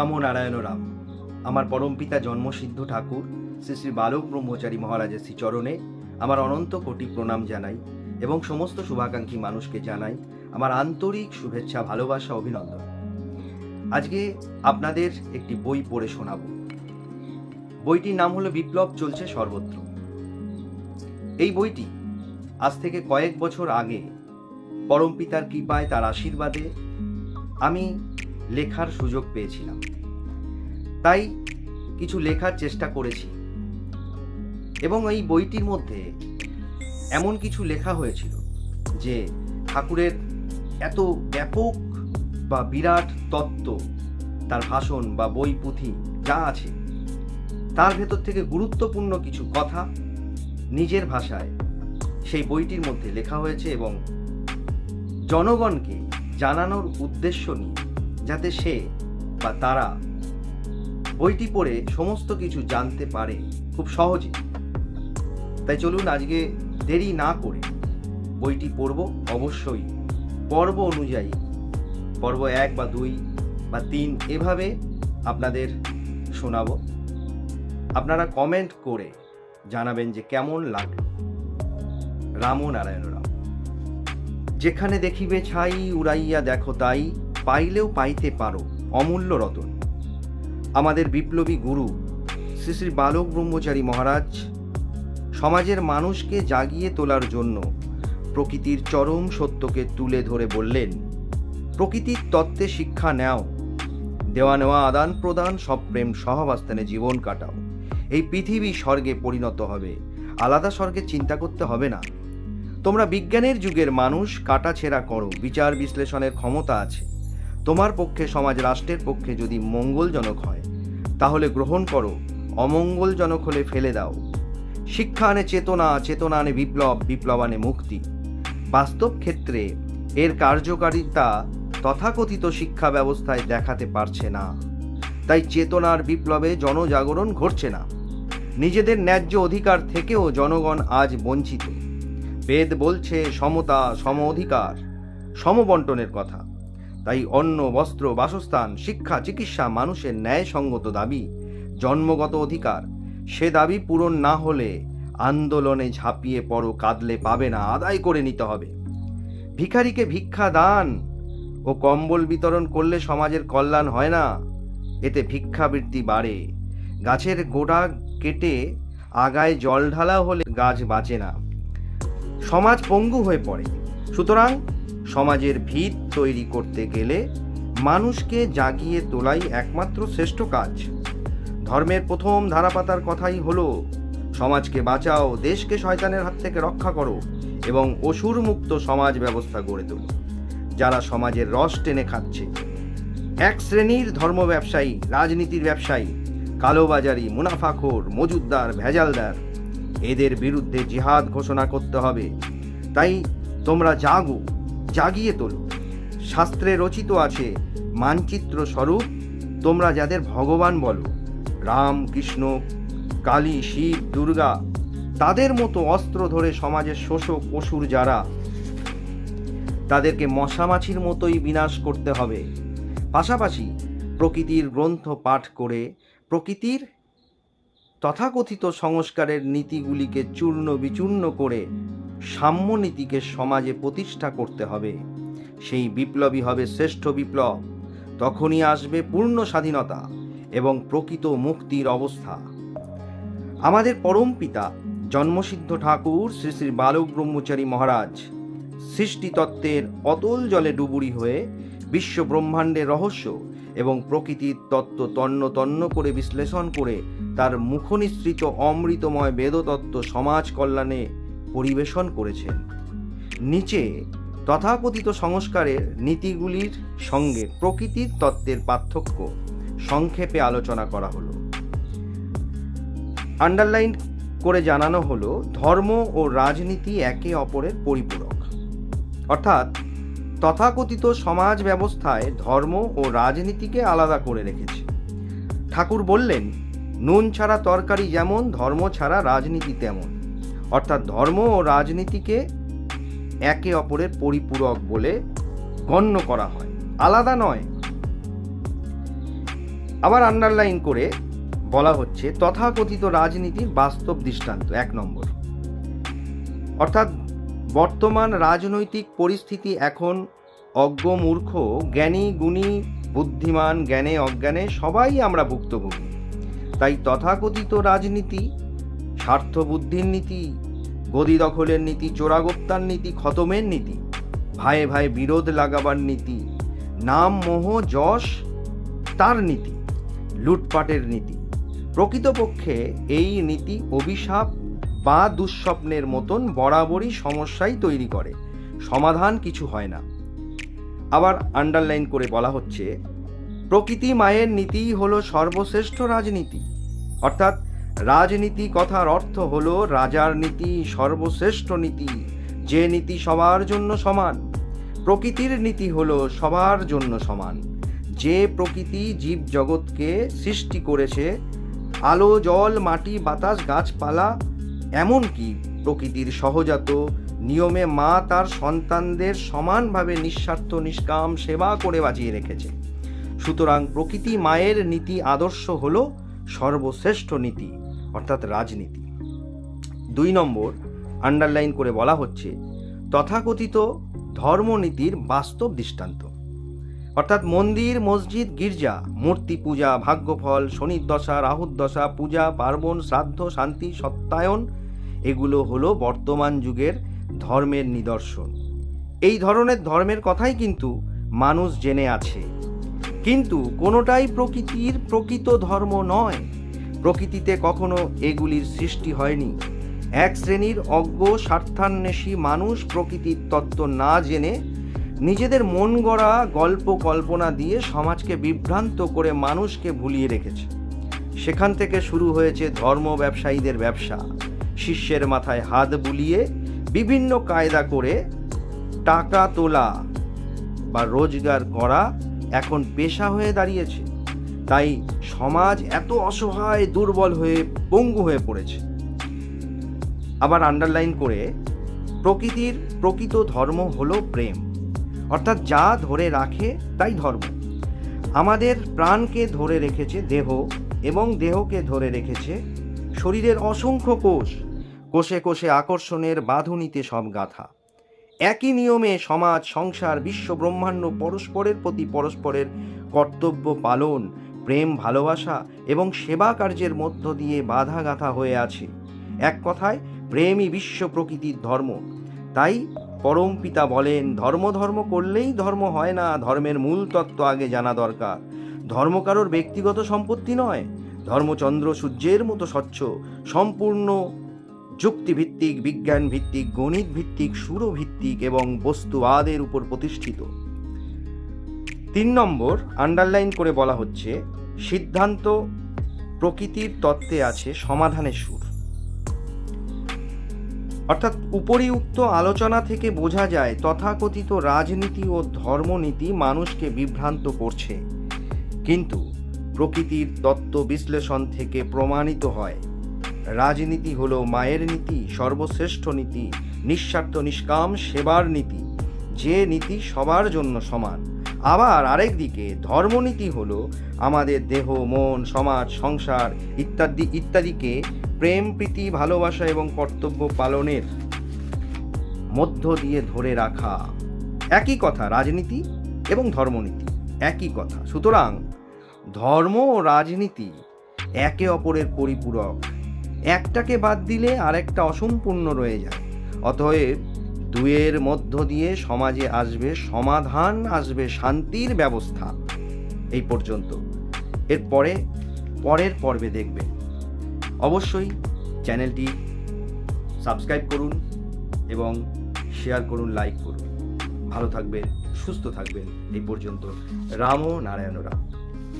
রাম ও নারায়ণ রাম। আমার পরমপিতা জন্মসিদ্ধ ঠাকুর, শ্রী শ্রী বালক ব্রহ্মচারী মহারাজের শ্রীচরণে আমার অনন্ত কোটি প্রণাম জানাই এবং সমস্ত শুভাকাঙ্ক্ষী মানুষকে জানাই আমার আন্তরিক শুভেচ্ছা, ভালোবাসা, অভিনন্দন। আজকে আপনাদের একটি বই পড়ে শোনাব। বইটির নাম হলো বিপ্লব চলছে সর্বত্র। এই বইটি আজ থেকে কয়েক বছর আগে পরমপিতার কৃপায় তার আশীর্বাদে আমি লেখার সুযোগ পেয়েছিলাম। তাই কিছু লেখার চেষ্টা করেছি। এবং এই বইটির মধ্যে এমন কিছু লেখা হয়েছিল যে ঠাকুরের এত ব্যাপক বা বিরাট তত্ত্ব, তার ভাষণ বা বই পুঁথি যা আছে, তার ভেতর থেকে গুরুত্বপূর্ণ কিছু কথা নিজের ভাষায় সেই বইটির মধ্যে লেখা হয়েছে এবং জনগণকে জানানোর উদ্দেশ্য নিয়ে যাতে সে বা তারা বইটি পড়ে সমস্ত কিছু জানতে পারে খুব সহজে। তাই চলুন আজকে দেরি না করে বইটি পড়ব। অবশ্যই পর্ব অনুযায়ী, পর্ব এক বা দুই বা তিন এভাবে আপনাদের শোনাবো। আপনারা কমেন্ট করে জানাবেন যে কেমন লাগল। রাম নারায়ণ রাম যেখানে দেখিবে ছাই, উড়াইয়া দেখো তাই। পাইলেও পাইতে পারো, অমূল্য রতন। আমাদের বিপ্লবী গুরু, শ্রী শ্রী বালক ব্রহ্মচারী মহারাজ, সমাজের মানুষকে জাগিয়ে তোলার জন্য প্রকৃতির চরম সত্যকে তুলে ধরে বললেন, প্রকৃতির তত্ত্বে শিক্ষা নেও, দেওয়া নেওয়া আদান প্রদান, সব প্রেম সহাবস্থানে জীবন কাটাও। এই পৃথিবী স্বর্গে পরিণত হবে, আলাদা স্বর্গে চিন্তা করতে হবে না। তোমরা বিজ্ঞানের যুগের মানুষ কাটাছেড়া করো, বিচার বিশ্লেষণের ক্ষমতা আছে। তোমার পক্ষে, সমাজ রাষ্ট্রের পক্ষে যদি মঙ্গলজনক হয়, তাহলে গ্রহণ করো, অমঙ্গলজনক হলে ফেলে দাও। শিক্ষা আনে চেতনা চেতনা আনে বিপ্লব বিপ্লব আনে মুক্তি। বাস্তব ক্ষেত্রে এর কার্যকারিতা তথাকথিত শিক্ষা ব্যবস্থায় দেখাতে পারছে না। তাই চেতনার বিপ্লবে জনজাগরণ ঘটছে না। নিজেদের ন্যায্য অধিকার থেকেও জনগণ আজ বঞ্চিত। বেদ বলছে, সমতা, সম অধিকার, সমবন্টনের কথা। তাই অন্ন, বস্ত্র, বাসস্থান, শিক্ষা, চিকিৎসা, মানুষের ন্যায়সঙ্গত দাবি, জন্মগত অধিকার, সে দাবি পূরণ না হলে আন্দোলনে ঝাঁপিয়ে পড়ো, কাঁদলে পাবে না, আদায় করে নিতে হবে। ভিখারিকে ভিক্ষা দান ও কম্বল বিতরণ করলে সমাজের কল্যাণ হয় না, এতে ভিক্ষাবৃত্তি বাড়ে। গাছের গোড়া কেটে আগায় জল ঢালা হলে গাছ বাঁচে না। সমাজ পঙ্গু হয়ে পড়ে। সুতরাং সমাজের ভিত তৈরি করতে গেলে মানুষকে জাগিয়ে তোলাই একমাত্র শ্রেষ্ঠ কাজ। ধর্মের প্রথম ধারাপাতার কথাই হলো, সমাজকে বাঁচাও, দেশকে শয়তানের হাত থেকে রক্ষা করো এবং অসুর মুক্ত সমাজ ব্যবস্থা গড়ে তোলো, যারা সমাজের রস টেনে খাচ্ছে। এক শ্রেণির ধর্ম ব্যবসায়ী, রাজনীতির ব্যবসায়ী, কালোবাজারি, মুনাফাখোর, মজুদদার, ভেজালদার, এদের বিরুদ্ধে জিহাদ ঘোষণা করতে হবে। তাই তোমরা জাগো জাগিয়ে তোলো। শাস্ত্রে রচিত আছে, মানচিত্র স্বরূপ, তোমরা যাদের ভগবান বলো, রাম, কৃষ্ণ, কালী, শিব, দুর্গা, তাদের মতো অস্ত্র ধরে সমাজের শোষক, অসুর যারা, তাদেরকে মশামাছির মতোই বিনাশ করতে হবে। পাশাপাশি প্রকৃতির গ্রন্থ পাঠ করে প্রকৃতির তথাকথিত সংস্কারের নীতিগুলিকে চূর্ণ বিচূর্ণ করে সাম্য নীতিকে সমাজে প্রতিষ্ঠা করতে হবে। সেই বিপ্লবী হবে শ্রেষ্ঠ বিপ্লব। তখনই আসবে পূর্ণ স্বাধীনতা এবং প্রকৃত মুক্তির অবস্থা। আমাদের পরম পিতা জন্মসিদ্ধ ঠাকুর শ্রী শ্রী বালক ব্রহ্মচারী মহারাজ সৃষ্টিতত্ত্বের অতল জলে ডুবুরি হয়ে বিশ্ব ব্রহ্মাণ্ডের রহস্য এবং প্রকৃতির তত্ত্ব তন্ন তন্ন করে বিশ্লেষণ করে তার মুখনিসৃত অমৃতময় বেদতত্ত্ব সমাজ কল্যাণে পরিবেশন করেছেন। নিচে তথাকথিত সংস্কারের নীতিগুলির সঙ্গে প্রকৃতির তত্ত্বের পার্থক্য সংক্ষেপে আলোচনা করা হলো। আন্ডারলাইন করে জানানো হলো, ধর্ম ও রাজনীতি একে অপরের পরিপূরক। অর্থাৎ তথাকথিত সমাজ ব্যবস্থায় ধর্ম ও রাজনীতিকে আলাদা করে রেখেছে। ঠাকুর বললেন, নুন ছাড়া তরকারি যেমন, ধর্ম ছাড়া রাজনীতি তেমন। অর্থাৎ ধর্ম ও রাজনীতিকে একে অপরের পরিপূরক বলে গণ্য করা হয়। আলাদা নয়। আবার আন্ডারলাইন করে বলা হচ্ছে, তথাকথিত রাজনীতির বাস্তব দৃষ্টান্ত, এক নম্বর। অর্থাৎ বর্তমান রাজনৈতিক পরিস্থিতি এখন অজ্ঞ, মূর্খ, জ্ঞানী, গুণী, বুদ্ধিমান, জ্ঞানে, অজ্ঞানে সবাই আমরা ভুক্তভোগী। তাই তথাকথিত রাজনীতি স্বার্থ বুদ্ধির নীতি, গদি দখলের নীতি, চোরাগোপ্তার নীতি, খতমের নীতি ভাইয়ে ভাই বিরোধ লাগাবার নীতি, নাম, মোহ, যশ, তার নীতি, লুটপাটের নীতি। প্রকৃতপক্ষে এই নীতি অভিশাপ বা দুঃস্বপ্নের মতন বরাবরই সমস্যাই তৈরি করে, সমাধান কিছু হয় না। আবার আন্ডারলাইন করে বলা হচ্ছে, প্রকৃতি মায়ের নীতিই হলো সর্বশ্রেষ্ঠ রাজনীতি। অর্থাৎ রাজনীতি কথার অর্থ হলো রাজার নীতি সর্বশ্রেষ্ঠ নীতি, যে নীতি সবার জন্য সমান। প্রকৃতির নীতি হলো সবার জন্য সমান। যে প্রকৃতি জীব জগৎকে সৃষ্টি করেছে, আলো, জল, মাটি, বাতাস, গাছপালা, এমনকি প্রকৃতির সহজাত নিয়মে মা তার সন্তানদের সমানভাবে নিঃস্বার্থ, নিষ্কাম সেবা করে বাঁচিয়ে রেখেছে। সুতরাং প্রকৃতি মায়ের নীতি আদর্শ হল সর্বশ্রেষ্ঠ নীতি। অর্থাৎ রাজনীতি। দুই নম্বর আন্ডারলাইন করে বলা হচ্ছে, তথাকথিত ধর্মনীতির বাস্তব দৃষ্টান্ত। অর্থাৎ মন্দির, মসজিদ, গির্জা, মূর্তি পূজা, ভাগ্যফল, শনির দশা, রাহুর দশা, পূজা, পার্বণ, শ্রাদ্ধ, শান্তি, সত্যায়ন, এগুলো হলো বর্তমান যুগের ধর্মের নিদর্শন। এই ধরনের ধর্মের কথাই কিন্তু মানুষ জেনে আছে। কিন্তু কোনোটাই প্রকৃতির প্রকৃত ধর্ম নয়। প্রকৃতিতে কখনো এগুলির সৃষ্টি হয়নি। এক শ্রেণির অজ্ঞ, স্বার্থান্বেষী মানুষ প্রকৃতির তত্ত্ব না জেনে নিজেদের মন গড়া গল্প কল্পনা দিয়ে সমাজকে বিভ্রান্ত করে মানুষকে ভুলিয়ে রেখেছে। সেখান থেকে শুরু হয়েছে ধর্ম ব্যবসায়ীদের ব্যবসা। শিষ্যের মাথায় হাত বুলিয়ে বিভিন্ন কায়দা করে টাকা তোলা বা রোজগার করা এখন পেশা হয়ে দাঁড়িয়েছে। তাই সমাজ এত অসহায়, দুর্বল হয়ে, পঙ্গু হয়ে পড়েছে। আবার আন্ডারলাইন করে, প্রকৃতির প্রকৃত ধর্ম হলো প্রেম। অর্থাৎ যা ধরে রাখে তাই ধর্ম। আমাদের প্রাণকে ধরে রেখেছে দেহ এবং দেহকে ধরে রেখেছে শরীরের অসংখ্য কোষ। কোষে কোষে আকর্ষণের বাঁধুনিতে সব গাথা। একই নিয়মে সমাজ, সংসার, বিশ্ব, ব্রহ্মাণ্ড, পরস্পরের প্রতি পরস্পরের কর্তব্য পালন প্রেম, ভালোবাসা এবং সেবা কার্যের মধ্য দিয়ে বাধা গাথা হয়ে আছে। এক কথায়, প্রেমই বিশ্ব প্রকৃতির ধর্ম। তাই পরম পিতা বলেন, ধর্ম ধর্ম করলেই ধর্ম হয় না, ধর্মের মূল তত্ত্ব আগে জানা দরকার। ধর্ম কারোর ব্যক্তিগত সম্পত্তি নয় ধর্মচন্দ্র সূর্যের মতো স্বচ্ছ, সম্পূর্ণ যুক্তিভিত্তিক বিজ্ঞান ভিত্তিক গণিত ভিত্তিক সুরভিত্তিক এবং বস্তুবাদের উপর প্রতিষ্ঠিত। তিন নম্বর আন্ডারলাইন করে বলা হচ্ছে, সিদ্ধান্ত প্রকৃতির তত্ত্বে আছে সমাধানের সুর। অর্থাৎ উপরিউক্ত আলোচনা থেকে বোঝা যায় তথাকথিত রাজনীতি ও ধর্মনীতি মানুষকে বিভ্রান্ত করছে। কিন্তু প্রকৃতির তত্ত্ব বিশ্লেষণ থেকে প্রমাণিত হয়, রাজনীতি হলো মায়ের নীতি, সর্বশ্রেষ্ঠ নীতি, নিঃস্বার্থ নিষ্কাম সেবার নীতি, যে নীতি সবার জন্য সমান। আবার আরেক দিকে ধর্মনীতি হলো আমাদের দেহ, মন, সমাজ, সংসার ইত্যাদি, ইত্যাদিকে প্রেম, প্রীতি, ভালোবাসা এবং কর্তব্য পালনের মধ্য দিয়ে ধরে রাখা। একই কথা, রাজনীতি এবং ধর্মনীতি। একই কথা। সুতরাং ধর্ম ও রাজনীতি একে অপরের পরিপূরক। একটাকে বাদ দিলে আরেকটা অসম্পূর্ণ রয়ে যায়। অতএব দুয়ের মধ্য দিয়ে সমাজে আসবে সমাধান, আসবে শান্তির ব্যবস্থা। এই পর্যন্ত। এরপরে, পরের পর্বে দেখবে। অবশ্যই চ্যানেলটি সাবস্ক্রাইব করুন এবং শেয়ার করুন, লাইক করুন। ভালো থাকবেন, সুস্থ থাকবেন। এই পর্যন্ত। রাম নারায়ণ রাম।